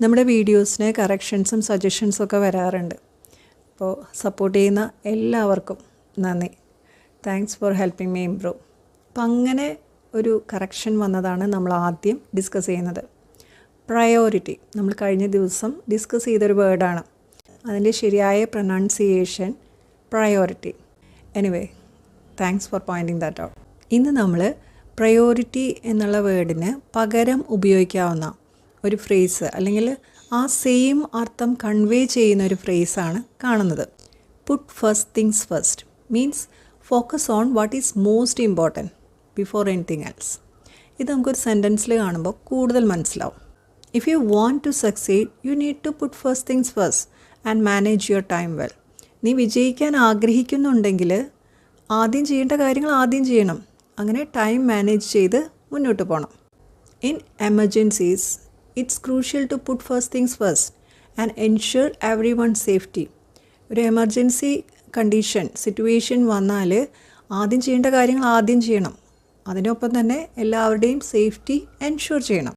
നമ്മുടെ വീഡിയോസിന് കറക്ഷൻസും സജഷൻസും ഒക്കെ വരാറുണ്ട്. അപ്പോൾ സപ്പോർട്ട് ചെയ്യുന്ന എല്ലാവർക്കും നന്ദി. Thanks for helping me improve അപ്പം അങ്ങനെ ഒരു കറക്ഷൻ വന്നതാണ് നമ്മൾ ആദ്യം ഡിസ്കസ് ചെയ്യുന്നത്. പ്രയോറിറ്റി നമ്മൾ കഴിഞ്ഞ ദിവസം ഡിസ്കസ് ചെയ്തൊരു വേർഡാണ് അതിന്റെ ശരിയായ pronunciation priority anyway thanks for pointing that out ഇന്ന് നമ്മൾ പ്രയോറിറ്റി എന്നുള്ള വേർഡിന് പകരം ഉപയോഗിക്കാവുന്ന ഒരു ഫ്രേസ് അല്ലെങ്കിൽ ആ സെയിം അർത്ഥം കൺവേ ചെയ്യുന്ന ഒരു ഫ്രേസാണ് കാണുന്നത്. Put first things first means focus on what is most important before anything else ഇത് നമുക്കൊരു സെന്റൻസിൽ കാണുമ്പോൾ കൂടുതൽ മനസ്സിലാവും. If you want to succeed you need to put first things first and manage your time well നീ വിജയിക്കാൻ ആഗ്രഹിക്കുന്നുണ്ടെങ്കിൽ ആദ്യം ചെയ്യേണ്ട കാര്യങ്ങൾ ആദ്യം ചെയ്യണം. അങ്ങനെ ടൈം മാനേജ് ചെയ്ത് മുന്നോട്ട് പോകണം in emergencies crucial to put first things first and ensure everyone safety ഒരു എമർജൻസി കണ്ടീഷൻ സിറ്റുവേഷൻ വന്നാൽ ആദ്യം ചെയ്യേണ്ട കാര്യങ്ങൾ ആദ്യം ചെയ്യണം. അതിനൊപ്പം തന്നെ എല്ലാവരുടെയും സേഫ്റ്റി എൻഷുർ ചെയ്യണം.